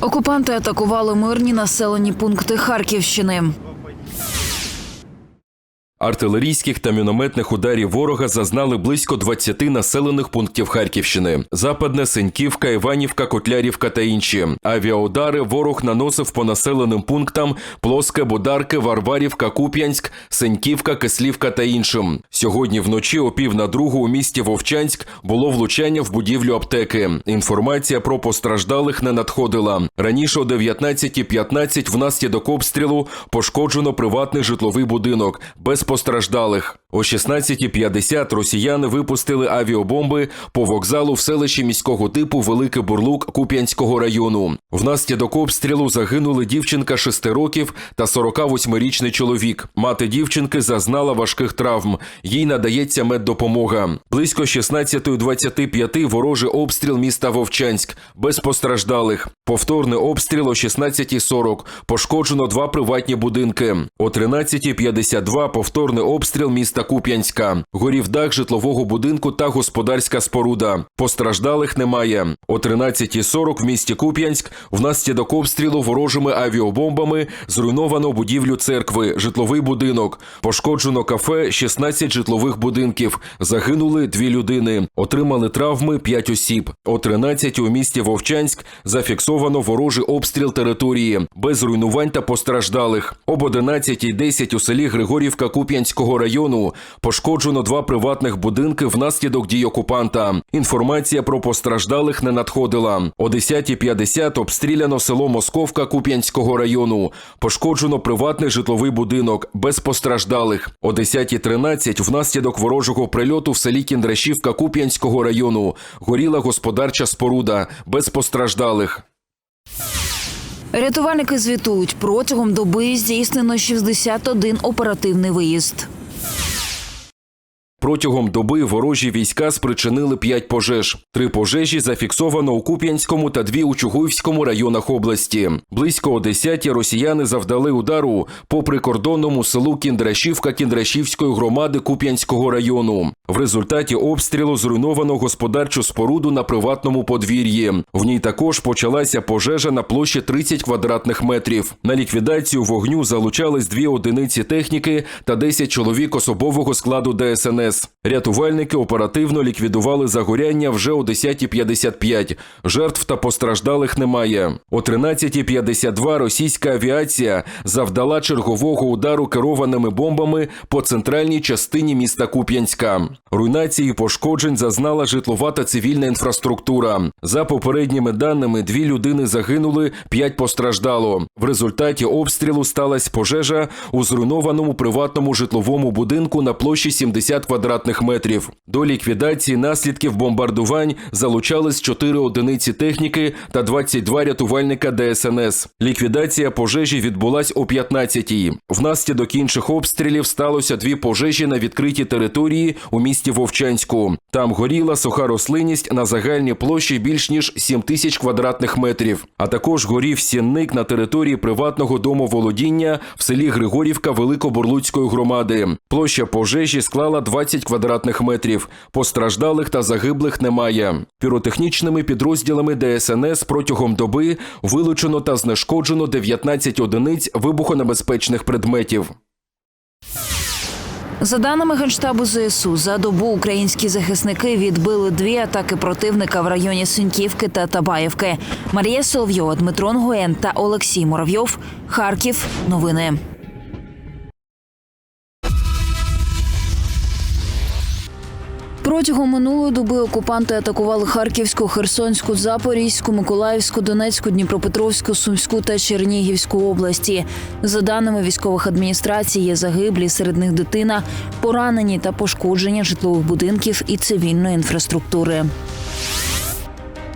Окупанти атакували мирні населені пункти Харківщини. Артилерійських та мінометних ударів ворога зазнали близько 20 населених пунктів Харківщини: Западне, Сеньківка, Іванівка, Котлярівка та інші. Авіаудари ворог наносив по населеним пунктам Плоске, Бодарки, Варварівка, Куп'янськ, Сеньківка, Кислівка та іншим. Сьогодні вночі о пів на другу у місті Вовчанськ було влучання в будівлю аптеки. Інформація про постраждалих не надходила. Раніше о 19.15 внаслідок обстрілу пошкоджено приватний житловий будинок без постраждалих. О 16.50 росіяни випустили авіабомби по вокзалу в селищі міського типу Великий Бурлук Куп'янського району. Внаслідок обстрілу загинули дівчинка 6 років та 48-річний чоловік. Мати дівчинки зазнала важких травм. Їй надається меддопомога. Близько 16.25 ворожий обстріл міста Вовчанськ без постраждалих. Повторний обстріл о 16.40. Пошкоджено два приватні будинки. О 13.52 повторний обстріл міста Куп'янська. Горів дах житлового будинку та господарська споруда. Постраждалих немає. О 13.40 в місті Куп'янськ внаслідок обстрілу ворожими авіабомбами зруйновано будівлю церкви, житловий будинок. Пошкоджено кафе, 16 житлових будинків. Загинули дві людини. Отримали травми 5 осіб. О 13 у місті Вовчанськ зафіксовано ворожий обстріл території без руйнувань та постраждалих. Об 11.10 у селі Григорівка Куп'янського району пошкоджено два приватних будинки внаслідок дій окупанта. Інформація про постраждалих не надходила. О 10.50 обстріляно село Московка Куп'янського району. Пошкоджено приватний житловий будинок без постраждалих. О 10.13 внаслідок ворожого прильоту в селі Кіндрашівка Куп'янського району горіла господарча споруда без постраждалих. Рятувальники звітують, протягом доби здійснено 61 оперативний виїзд. Протягом доби ворожі війська спричинили п'ять пожеж. Три пожежі зафіксовано у Куп'янському та дві у Чугуївському районах області. Близько о 10 росіяни завдали удару по прикордонному селу Кіндрашівка Кіндрашівської громади Куп'янського району. В результаті обстрілу зруйновано господарчу споруду на приватному подвір'ї. В ній також почалася пожежа на площі 30 квадратних метрів. На ліквідацію вогню залучались дві одиниці техніки та 10 чоловік особового складу ДСНС. Рятувальники оперативно ліквідували загоряння вже о 10.55. Жертв та постраждалих немає. О 13.52 російська авіація завдала чергового удару керованими бомбами по центральній частині міста Куп'янська. Руйнації пошкоджень зазнала житлова та цивільна інфраструктура. За попередніми даними, дві людини загинули, п'ять постраждало. В результаті обстрілу сталася пожежа у зруйнованому приватному житловому будинку на площі 70 квадратних метрів. До ліквідації наслідків бомбардувань залучались 4 одиниці техніки та 22 рятувальника ДСНС. Ліквідація пожежі відбулась о 15-й. Внаслідок інших обстрілів сталося дві пожежі на відкритій території у місті Вовчанську. Там горіла суха рослинність на загальній площі більш ніж 7 тисяч квадратних метрів. А також горів сінник на території приватного домоволодіння в селі Григорівка Великобурлуцької громади. Площа пожежі склала 20 квадратних метрів. Постраждалих та загиблих немає. Піротехнічними підрозділами ДСНС протягом доби вилучено та знешкоджено 19 одиниць вибухонебезпечних предметів. За даними Генштабу ЗСУ, за добу українські захисники відбили дві атаки противника в районі Синьківки та Табаєвки. Марія Соловйова, Дмитро Нгуєн та Олексій Муравйов. Харків. Новини. Протягом минулої доби окупанти атакували Харківську, Херсонську, Запорізьку, Миколаївську, Донецьку, Дніпропетровську, Сумську та Чернігівську області. За даними військових адміністрацій, є загиблі, серед них дитина, поранені та пошкодження житлових будинків і цивільної інфраструктури.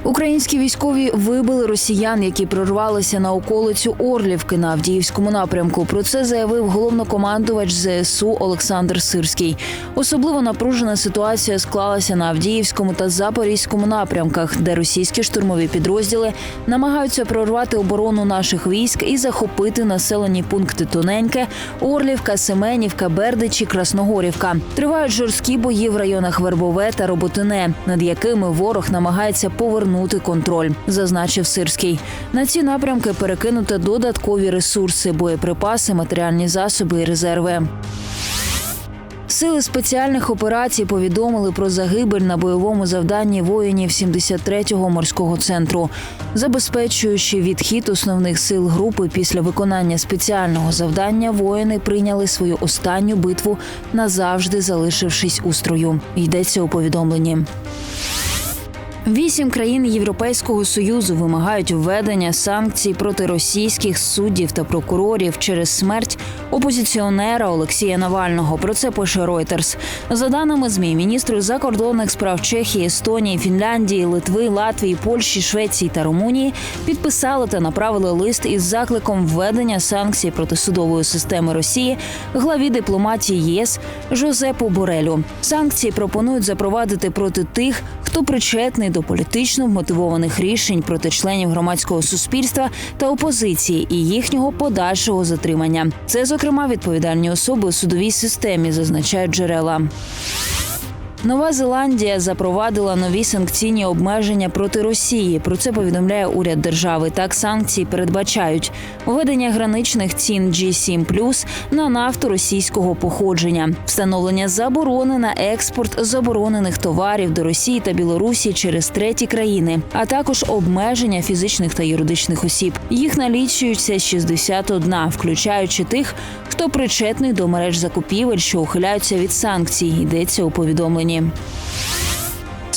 Українські військові вибили росіян, які прорвалися на околицю Орлівки на Авдіївському напрямку. Про це заявив головнокомандувач ЗСУ Олександр Сирський. Особливо напружена ситуація склалася на Авдіївському та Запорізькому напрямках, де російські штурмові підрозділи намагаються прорвати оборону наших військ і захопити населені пункти Тоненьке, Орлівка, Семенівка, Бердичі, Красногорівка. Тривають жорсткі бої в районах Вербове та Роботине, над якими ворог намагається повернути повернути контроль, зазначив Сирський. На ці напрямки перекинути додаткові ресурси, боєприпаси, матеріальні засоби і резерви. Сили спеціальних операцій повідомили про загибель на бойовому завданні воїнів 73-го морського центру, забезпечуючи відхід основних сил групи після виконання спеціального завдання. Воїни прийняли свою останню битву назавжди залишившись у строю. Йдеться у повідомленні. Вісім країн Європейського союзу вимагають введення санкцій проти російських суддів та прокурорів через смерть опозиціонера Олексія Навального. Про це пише Reuters. За даними змі, міністри закордонних справ Чехії, Естонії, Фінляндії, Литви, Латвії, Польщі, Швеції та Румунії підписали та направили лист із закликом введення санкцій проти судової системи Росії главі дипломатії ЄС Жозепу Борелю. Санкції пропонують запровадити проти тих, хто причетний до політично вмотивованих рішень проти членів громадського суспільства та опозиції і їхнього подальшого затримання. Це, зокрема, відповідальні особи у судовій системі, зазначають джерела. Нова Зеландія запровадила нові санкційні обмеження проти Росії. Про це повідомляє уряд держави. Так санкції передбачають введення граничних цін G7+, на нафту російського походження, встановлення заборони на експорт заборонених товарів до Росії та Білорусі через треті країни, а також обмеження фізичних та юридичних осіб. Їх налічується 61, включаючи тих, хто причетний до мереж закупівель, що ухиляються від санкцій. Йдеться у повідомленні.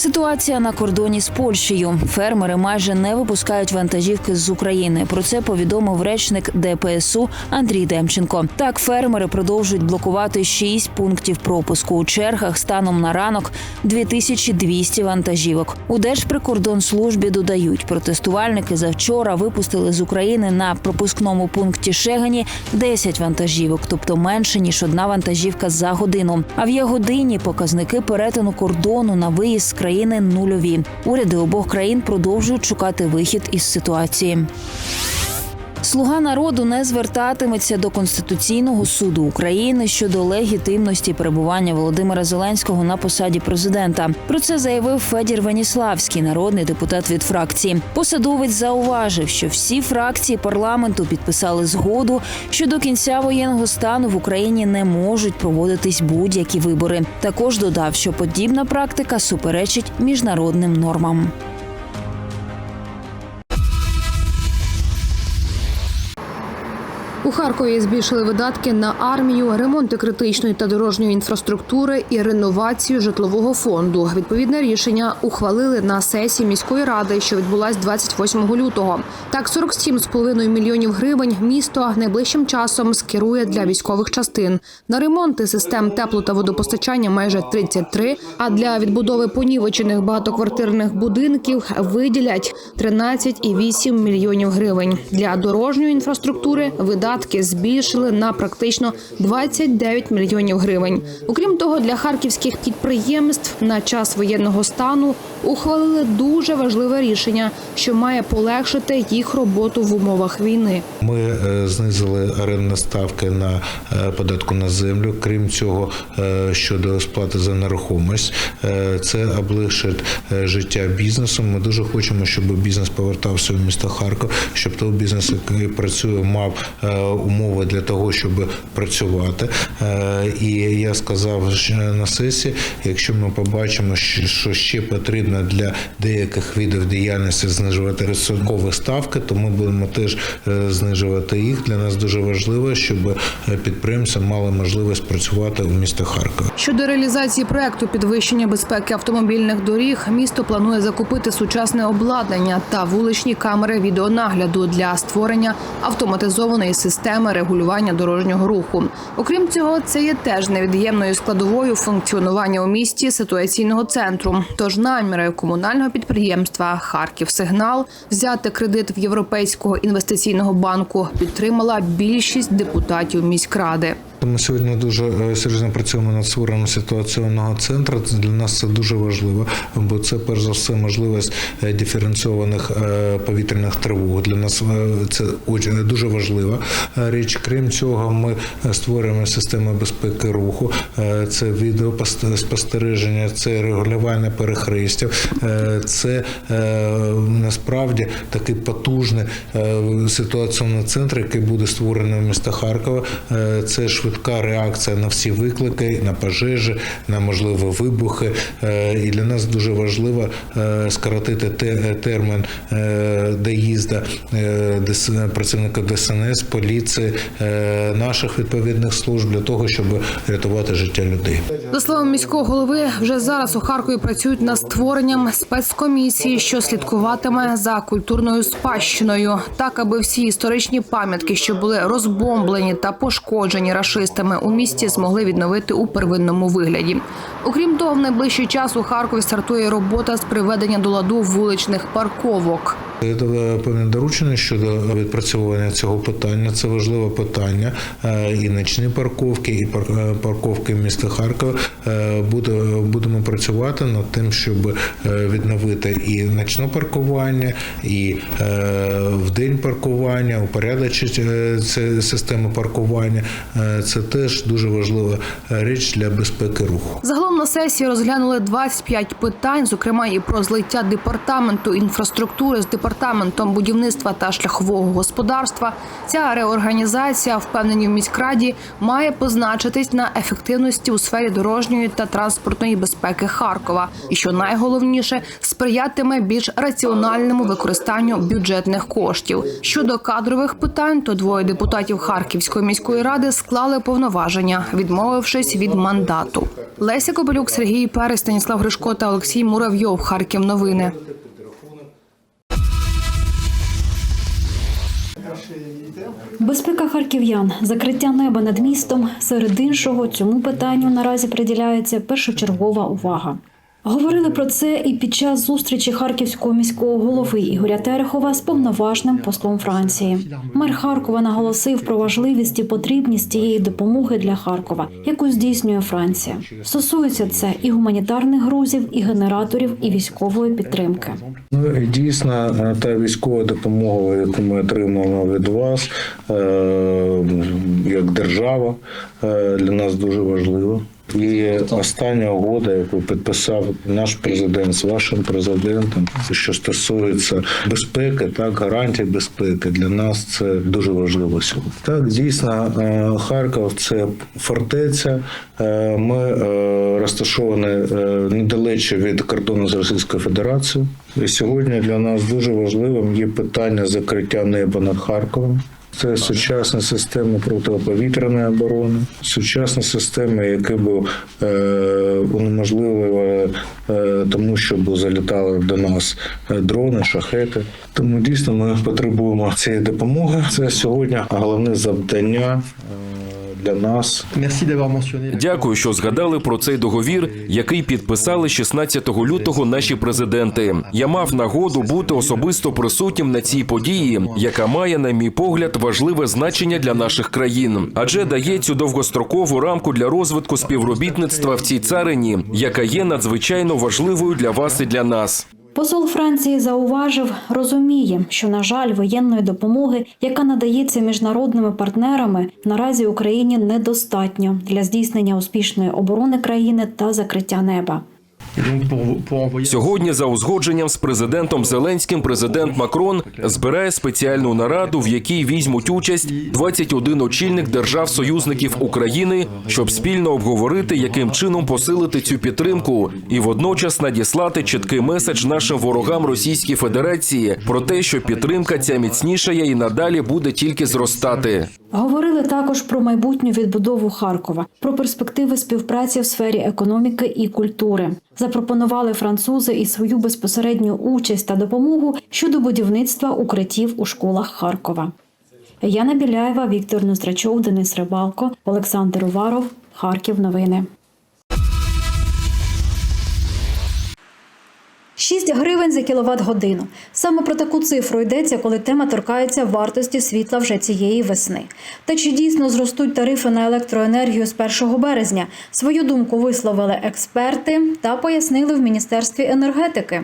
Ситуація на кордоні з Польщею. Фермери майже не випускають вантажівки з України. Про це повідомив речник ДПСУ Андрій Демченко. Так, фермери продовжують блокувати шість пунктів пропуску у чергах станом на ранок 2200 вантажівок. У Держприкордонслужбі додають, протестувальники завчора випустили з України на пропускному пункті Шегані 10 вантажівок, тобто менше ніж одна вантажівка за годину. А в Ягодині показники перетину кордону на виїзд з країни нульові. Уряди обох країн продовжують шукати вихід із ситуації. Слуга народу не звертатиметься до Конституційного суду України щодо легітимності перебування Володимира Зеленського на посаді президента. Про це заявив Федір Веніславський, народний депутат від фракції. Посадовець зауважив, що всі фракції парламенту підписали згоду, що до кінця воєнного стану в Україні не можуть проводитись будь-які вибори. Також додав, що подібна практика суперечить міжнародним нормам. У Харкові збільшили видатки на армію, ремонти критичної та дорожньої інфраструктури і реновацію житлового фонду. Відповідне рішення ухвалили на сесії міської ради, що відбулась 28 лютого. Так, 47,5 мільйонів гривень місто найближчим часом скерує для військових частин на ремонти систем тепло та водопостачання майже 33, а для відбудови понівечених багатоквартирних будинків виділять 13,8 мільйонів гривень. Для дорожньої інфраструктури видатки збільшили на практично 29 мільйонів гривень. Окрім того, для харківських підприємств на час воєнного стану ухвалили дуже важливе рішення, що має полегшити їх роботу в умовах війни. Ми е, знизили орендні ставки на е, податку на землю. Крім цього, е, щодо сплати за нерухомість, це облегшить життя бізнесу. Ми дуже хочемо, щоб бізнес повертався в місто Харків, щоб той бізнес, який працює, мав умови для того, щоб працювати. Е, І я сказав на сесії, якщо ми побачимо, що ще потрібно для деяких видів діяльності знижувати відсоткові ставки, то ми будемо теж е, знижувати їх. Для нас дуже важливо, щоб е, підприємці мали можливість працювати в місті Харкові. Щодо реалізації проекту підвищення безпеки автомобільних доріг, місто планує закупити сучасне обладнання та вуличні камери відеонагляду для створення автоматизованої системи регулювання дорожнього руху. Окрім цього, це є теж невід'ємною складовою функціонування у місті ситуаційного центру. Тож наміри комунального підприємства Харків Сигнал взяти кредит в Європейського інвестиційного банку підтримала більшість депутатів міськради. Ми сьогодні дуже е, серйозно працюємо над створенням ситуаційного центру. Для нас це дуже важливо, бо це перш за все можливість е, диференційованих е, повітряних тривог. Для нас це дуже важлива річ. Крім цього, ми створюємо систему безпеки руху. Це відеоспостереження, це регулювання перехрестів. Це насправді такий потужний ситуаційний центр, який буде створений в міста Харкова. Це швидка реакція на всі виклики, на пожежі, на можливі вибухи. Е, І для нас дуже важливо е, скоротити те- термін е, доїзду е, працівників ДСНС, поліції, е, наших відповідних служб для того, щоб рятувати життя людей. За словами міського голови, вже зараз у Харкові працюють над створенням спецкомісії, що слідкуватиме за культурною спадщиною, так аби всі історичні пам'ятки, що були розбомблені та пошкоджені рашистами у місті, змогли відновити у первинному вигляді. Окрім того, в найближчий час у Харкові стартує робота з приведення до ладу вуличних парковок. Я дав певне доручення щодо відпрацьовування цього питання. Це важливе питання. Е, І ночні парковки, і пар- е, парковки міста Харкова. Е, Буде, будемо працювати над тим, щоб е, відновити і ночне паркування, і е, вдень паркування, упорядочити е, систему паркування. Е, Це теж дуже важлива річ для безпеки руху. Загалом на сесії розглянули 25 питань, зокрема і про злиття департаменту інфраструктури з департаментом будівництва та шляхового господарства. Ця реорганізація, впевнені в міськраді, має позначитись на ефективності у сфері дорожньої та транспортної безпеки Харкова. І що найголовніше, сприятиме більш раціональному використанню бюджетних коштів. Щодо кадрових питань, то двоє депутатів Харківської міської ради склали повноваження, відмовившись від мандату. Леся Кобилюк, Сергій Перес, Станіслав Гришко та Олексій Муравйов. Харків новини. Безпека харків'ян, закриття неба над містом. Серед іншого цьому питанню наразі приділяється першочергова увага. Говорили про це і під час зустрічі харківського міського голови Ігоря Терехова з повноважним послом Франції. Мер Харкова наголосив про важливість і потрібність цієї допомоги для Харкова, яку здійснює Франція. Стосується це і гуманітарних грузів, і генераторів, і військової підтримки. Ну і дійсно е, та військова допомога, яку ми отримуємо від вас е, як держава, е, для нас дуже важлива. І остання угода, яку підписав наш президент з вашим президентом, що стосується безпеки, так гарантій безпеки, для нас це дуже важливо сьогодні. Так, дійсно, е, Харків це фортеця. Е, Ми е, розташовані недалече від кордону з Російською Федерацією. І сьогодні для нас дуже важливим є питання закриття неба над Харковом. Це сучасна система протиповітряної оборони, сучасна система, яка б е, унеможливила е, тому, щоб залітали до нас е, дрони, шахети. Тому дійсно ми потребуємо цієї допомоги. Це сьогодні головне завдання е, для нас. Дякую, що згадали про цей договір, який підписали 16 лютого наші президенти. Я мав нагоду бути особисто присутнім на цій події, яка має, на мій погляд, важливе значення для наших країн, адже дає цю довгострокову рамку для розвитку співробітництва в цій царині, яка є надзвичайно важливою для вас і для нас. Посол Франції зауважив, розуміє, що на жаль, воєнної допомоги, яка надається міжнародними партнерами, наразі Україні недостатньо для здійснення успішної оборони країни та закриття неба. Сьогодні за узгодженням з президентом Зеленським президент Макрон збирає спеціальну нараду, в якій візьмуть участь 21 очільник держав-союзників України, щоб спільно обговорити, яким чином посилити цю підтримку, і водночас надіслати чіткий меседж нашим ворогам Російської Федерації про те, що підтримка ця міцнішає і надалі буде тільки зростати. Говорили також про майбутню відбудову Харкова, про перспективи співпраці в сфері економіки і культури. Запропонували французи і свою безпосередню участь та допомогу щодо будівництва укриттів у школах Харкова. Яна Біляєва, Віктор Ноздрачов, Денис Рибалко, Олександр Уваров, Харків. Новини. 6 гривень за кіловат годину. Саме про таку цифру йдеться, коли тема торкається вартості світла вже цієї весни. Та чи дійсно зростуть тарифи на електроенергію з 1 березня? Свою думку висловили експерти та пояснили в міністерстві енергетики.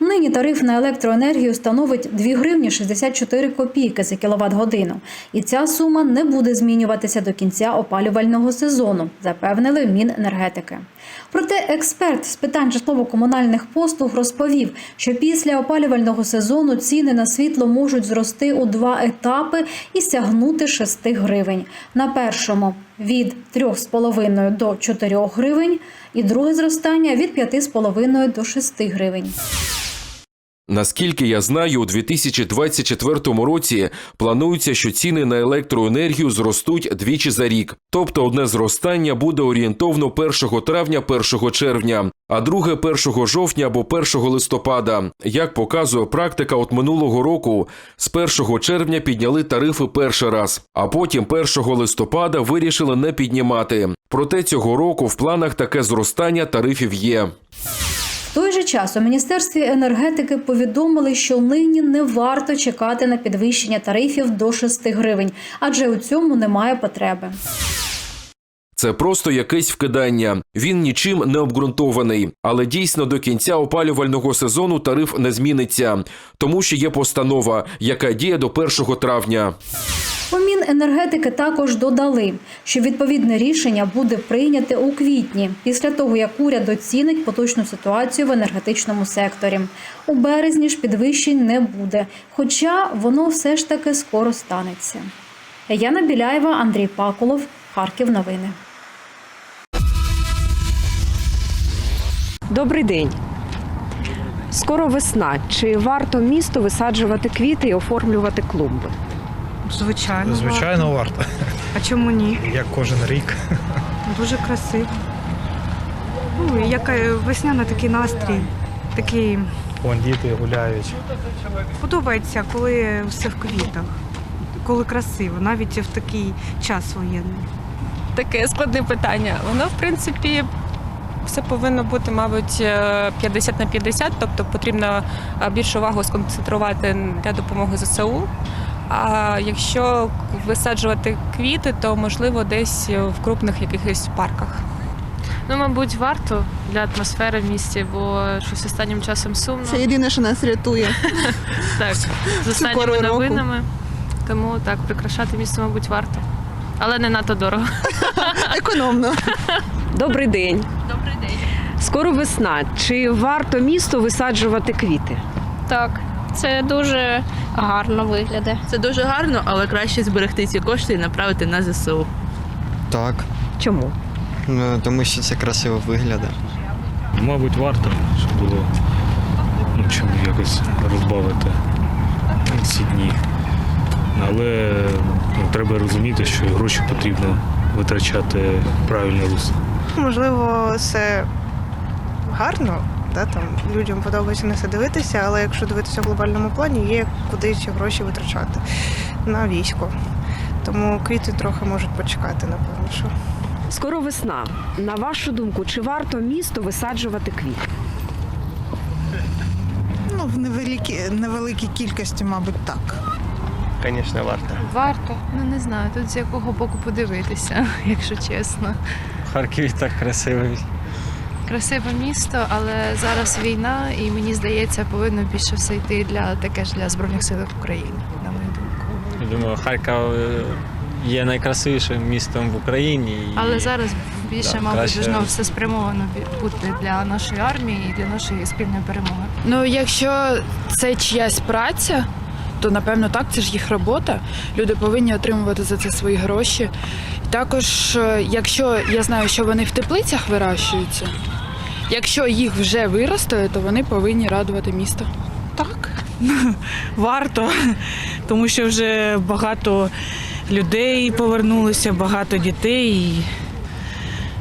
Нині тариф на електроенергію становить 2 гривні 64 копійки за кіловат годину. І ця сума не буде змінюватися до кінця опалювального сезону, запевнили в Міненергетики. Проте експерт з питань житлово-комунальних послуг розповів, що після опалювального сезону ціни на світло можуть зрости у два етапи і сягнути 6 гривень. На першому від 3,5 до 4 гривень, і друге зростання від 5,5 до 6 гривень. Наскільки я знаю, у 2024 році планується, що ціни на електроенергію зростуть двічі за рік. Тобто одне зростання буде орієнтовно 1 травня, 1 червня, а друге 1 жовтня або 1 листопада. Як показує практика, от минулого року з 1 червня підняли тарифи перший раз, а потім 1 листопада вирішили не піднімати. Проте цього року в планах таке зростання тарифів є. Той же час у міністерстві енергетики повідомили, що нині не варто чекати на підвищення тарифів до 6 гривень, адже у цьому немає потреби. Це просто якесь вкидання. Він нічим не обґрунтований. Але дійсно до кінця опалювального сезону тариф не зміниться, тому що є постанова, яка діє до 1 травня. У Міненергетики також додали, що відповідне рішення буде прийняте у квітні, після того як уряд оцінить поточну ситуацію в енергетичному секторі. У березні ж підвищень не буде, хоча воно все ж таки скоро станеться. Яна Біляєва, Андрій Пакулов, Харків. Новини. Добрий день. Скоро весна. Чи варто місту висаджувати квіти і оформлювати клумби? Звичайно. Звичайно, варто, варто. А чому ні? як кожен рік. Дуже красиво. Ну, яка весняна такий настрій. Такий Вон діти гуляють. подобається, коли все в квітах. Коли красиво, навіть в такий час воєнний. таке складне питання. Воно, в принципі, все повинно бути, мабуть, е, 50 на 50, тобто потрібно е, більшу увагу сконцентрувати для допомоги ЗСУ. А якщо висаджувати квіти, то можливо десь в крупних якихось парках. Ну, мабуть, варто для атмосфери в місті, бо щось останнім часом сумно. Це єдине, що нас рятує. Так, з останніми новинами. Тому так, прикрашати місто, мабуть, варто. Але не надто дорого. Економно. Добрий день. Добрий день. Скоро весна. Чи варто місту висаджувати квіти? Так, це дуже гарно виглядає. Це дуже гарно, але краще зберегти ці кошти і направити на ЗСУ. Так, Чому? ну, тому що це красиво виглядає. Мабуть, варто, щоб було ну, чим якось розбавити ці дні. Але ну, треба розуміти, що гроші потрібно витрачати правильне русло. Можливо, це гарно, да, там, людям подобається на це дивитися, але якщо дивитися в глобальному плані, є куди ці гроші витрачати на військо. Тому квіти трохи можуть почекати, напевно. що. Скоро весна. На вашу думку, чи варто місту висаджувати квіти? Ну, в невеликій, невеликій кількості, мабуть, так. Звісно, варто. Варто. Ну не знаю, тут з якого боку подивитися, якщо чесно. Харків так красивий. Красиве місто, але зараз війна, і мені здається, повинно більше все йти для таке ж для збройних сил України, на мою думку. Я думаю, Харків е, є найкрасивішим містом в Україні. і- Але зараз більше, Так, мабуть, краще- все спрямовано бути для нашої армії і для нашої спільної перемоги. Ну, якщо це чиясь праця, то напевно так, це ж їх робота. Люди повинні отримувати за це свої гроші. Також, е, якщо я знаю, що вони в теплицях вирощуються, якщо їх вже виростили, то вони повинні радувати місто. Так, варто, тому що вже багато людей повернулося, багато дітей, і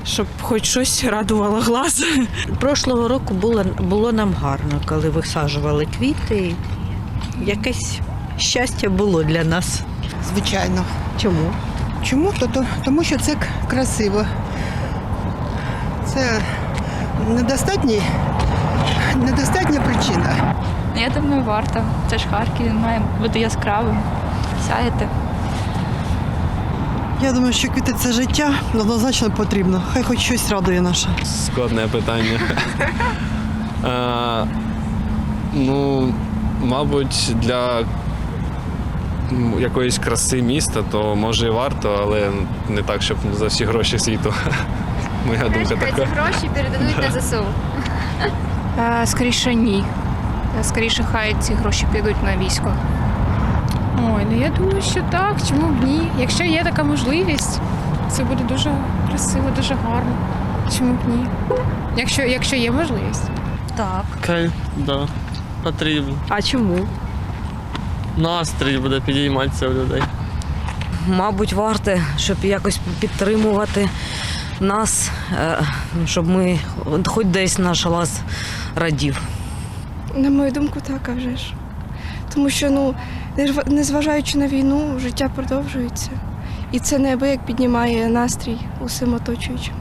щоб хоч щось радувало глаз. Прошлого року було, було нам гарно, коли висаджували квіти. Якесь щастя було для нас. Звичайно. Чому? Чому? Тому що це красиво. Це недостатній недостатня причина. Я думаю, варто. Це ж Харків, він має бути яскравим. Сяєте. Я думаю, що квіти це життя однозначно потрібно. Хай хоч щось радує наше. Складне питання. Е, ну, мабуть, для якоїсь краси міста, то може і варто, але не так, щоб за всі гроші світу. Моя думка така. гроші передадуть на ЗСУ. Скоріше ні. Скоріше, хай ці гроші підуть на військо. Ой, ну я думаю, що так. Чому б ні? Якщо є така можливість, це буде дуже красиво, дуже гарно. Чому б ні? Якщо, якщо є можливість. Так. Окей, да. Потрібно. А чому? Настрій буде підійматися у людей. Мабуть, варте, щоб якось підтримувати нас, е, щоб ми хоч десь наш лас радів. На мою думку, так, а вже ж. Тому що, ну, незважаючи на війну, життя продовжується. І це неабияк піднімає настрій усім оточуючим.